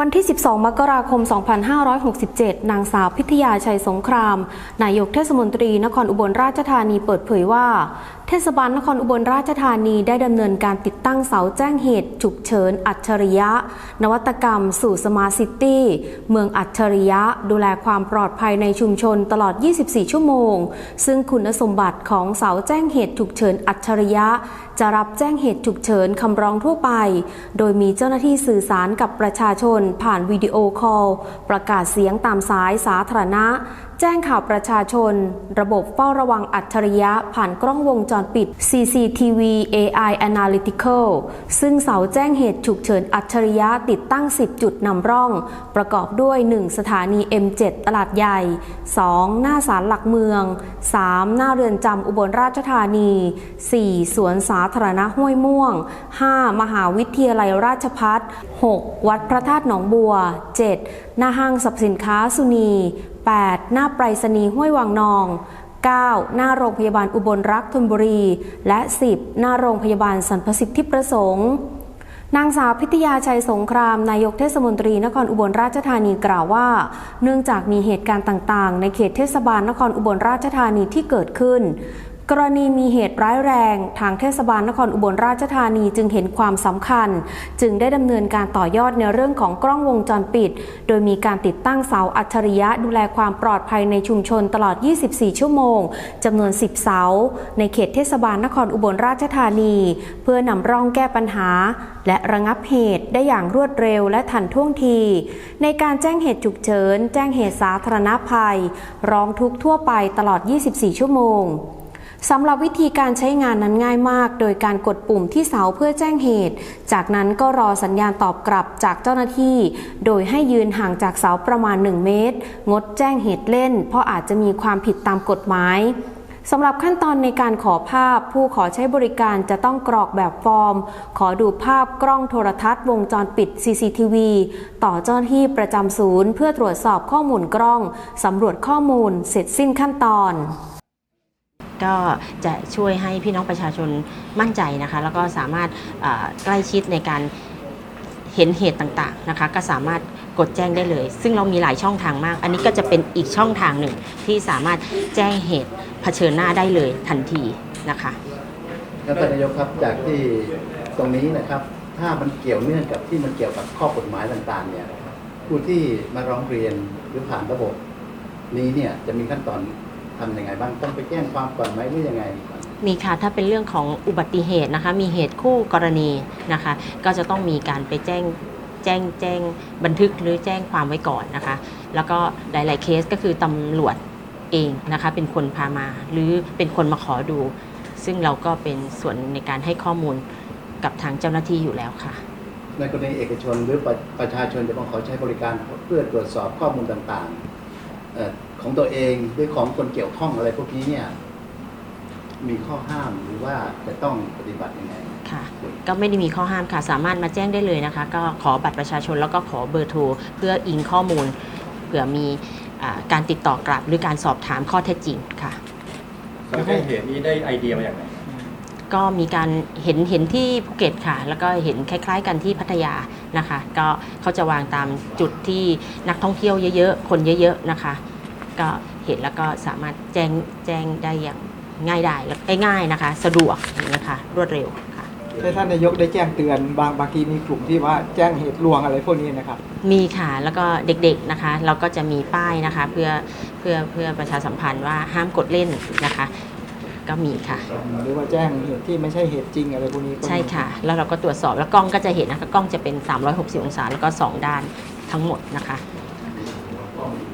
วันที่ 12 มกราคม 2567 นางสาวพิทยาชัยสงคราม นายกเทศมนตรีนครอุบลราชธานีเปิดเผยว่าเทศบาลนครอุบลราชธานีได้ดำเนินการติดตั้งเสาแจ้งเหตุ ฉุกเฉิน อัจฉริยะ นวัตกรรม สู่สมาร์ทซิตี้ เมืองอัจฉริยะ ดูแลความปลอดภัยในชุมชนตลอด 24 ชั่วโมง ซึ่งคุณสมบัติของเสาแจ้งเหตุฉุกเฉิน อัจฉริยะ จะรับแจ้งเหตุฉุกเฉินคำร้องทั่วไป โดยมีเจ้าหน้าที่สื่อสารกับประชาชน ผ่านวิดีโอคอลประกาศเสียงตามสายสาธารณะแจ้งข่าวประชาชน ระบบเฝ้าระวังอัจฉริยะผ่านกล้องวงจรปิด CCTV AI Analytical ซึ่งเสาแจ้งเหตุฉุกเฉินอัจฉริยะติดตั้ง 10 จุดนำร่อง ประกอบด้วย 1 สถานี M7 ตลาดใหญ่ 2 หน้าศาลหลักเมือง 3 หน้าเรือนจำอุบลราชธานี 4 สวนสาธารณะห้วยม่วง 5 มหาวิทยาลัยราชพัฒ 6 วัดพระธาตุหนองบัว 7 หน้าห้างสรรพสินค้าสุนี 8 หน้าไปรษณีย์ห้วยวังนอง 9 หน้าโรงพยาบาลอุบลรักธนบุรี และ 10 หน้าโรงพยาบาลสรรพสิทธิประสงค์นางสาวพิทยาชัยสงคราม นายกเทศมนตรีนครอุบลราชธานีกล่าวว่า เนื่องจากมีเหตุการณ์ต่างๆ ในเขตเทศบาลนครอุบลราชธานีที่เกิดขึ้น กรณีมีเหตุร้ายแรงทางเทศบาลนครอุบลราชธานีจึงเห็นความสำคัญ จึงได้ดำเนินการต่อยอดในเรื่องของกล้องวงจรปิด โดยมีการติดตั้งเสาอัจฉริยะดูแลความปลอดภัยในชุมชนตลอด 24 ชั่วโมงจำนวน 10 เสา ในเขตเทศบาลนครอุบลราชธานี เพื่อนำร่องแก้ปัญหา และระงับเหตุได้อย่างรวดเร็วและทันท่วงที ในการแจ้งเหตุฉุกเฉิน แจ้งเหตุสาธารณภัย ร้องทุกข์ทั่วไปตลอด 24 ชั่วโมง สำหรับวิธีการใช้งานนั้นง่ายมาก โดยการกดปุ่มที่เสาเพื่อแจ้งเหตุ จากนั้นก็รอสัญญาณตอบกลับจากเจ้าหน้าที่ โดยให้ยืนห่างจากเสาประมาณ 1 เมตร งดแจ้งเหตุเล่น เพราะอาจจะมีความผิดตามกฎหมายสำหรับขั้นตอนในการขอภาพ ผู้ขอใช้บริการจะต้องกรอกแบบฟอร์ม ขอดูภาพกล้องโทรทัศน์วงจรปิด CCTV ต่อเจ้าหน้าที่ประจำศูนย์ เพื่อตรวจสอบข้อมูลกล้องสำรวจข้อมูลเสร็จสิ้นขั้นตอน ก็จะช่วยให้พี่น้องประชาชนมั่นใจนะคะ แล้วก็สามารถใกล้ชิดในการเห็นเหตุต่างๆนะคะ ก็สามารถกดแจ้งได้เลย ซึ่งเรามีหลายช่องทางมาก อันนี้ก็จะเป็นอีกช่องทางหนึ่งที่สามารถแจ้งเหตุเผชิญหน้าได้เลยทันทีนะคะแล้วท่านนายกครับจากที่ตรงนี้นะครับ ถ้ามันเกี่ยวเนื่องกับที่มันเกี่ยวกับข้อกฎหมายต่างๆเนี่ยผู้ที่มาร้องเรียนหรือผ่านระบบนี้เนี่ยจะมีขั้นตอน ทำยังไงบ้างต้องไปแจ้งความก่อนไหมหรือยังไง มีค่ะถ้าเป็นเรื่องของอุบัติเหตุนะคะ มีเหตุคู่กรณีนะคะ ก็จะต้องมีการไปแจ้งแจ้งแจ้งบันทึกหรือแจ้งความไว้ก่อนนะคะ แล้วก็หลาย ๆ เคสก็คือตำรวจเองนะคะ เป็นคนพามา หรือเป็นคนมาขอดู ซึ่งเราก็เป็นส่วนในการให้ข้อมูลกับทางเจ้าหน้าที่อยู่แล้วค่ะ ในกรณีเอกชนหรือประประชาชนจะมาขอใช้บริการเพื่อตรวจสอบข้อมูลต่างๆเอ่อ ของตัวเองหรือของคนเกี่ยวข้องอะไรพวกนี้เนี่ย มีข้อห้ามหรือว่าจะต้องปฏิบัติยังไง ค่ะ ก็ไม่ได้มีข้อห้ามค่ะ สามารถมาแจ้งได้เลยนะคะ ก็ขอบัตรประชาชนแล้วก็ขอเบอร์โทรเพื่ออิงข้อมูลเผื่อมีอ่าการติดต่อกลับหรือการสอบถามข้อเท็จจริงค่ะเสาแจ้งเหตุนี้ได้ไอเดียมาจากไหนก็มีการเห็นเห็นที่ภูเก็ตค่ะ แล้วก็เห็นคล้าย ๆ กันที่พัทยานะคะ ก็เขาจะวางตามจุดที่นักท่องเที่ยวเยอะๆ คนเยอะๆนะคะ ก็เห็นแล้วก็สามารถแจ้งแจ้งได้อย่างง่ายได้และง่ายๆนะคะ สะดวกอย่างนี้ยค่ะรวดเร็วค่ะให้ท่านนายกได้แจ้งเตือนบางบางทีมีกลุ่มที่ว่าแจ้งเหตุลวงอะไรพวกนี้นะครับ มีค่ะแล้วก็เด็กๆนะคะ เราก็จะมีป้ายนะคะเพื่อเพื่อเพื่อประชาสัมพันธ์ว่าห้ามกดเล่นนะคะ ก็มีค่ะ หรือว่าแจ้งเหตุที่ไม่ใช่เหตุจริงอะไรพวกนี้ก็มีใช่ค่ะ แล้วเราก็ตรวจสอบแล้วกล้องก็จะเห็นนะคะกล้องจะเป็น 360 องศาแล้วก็ 2 ด้านทั้งหมดนะคะ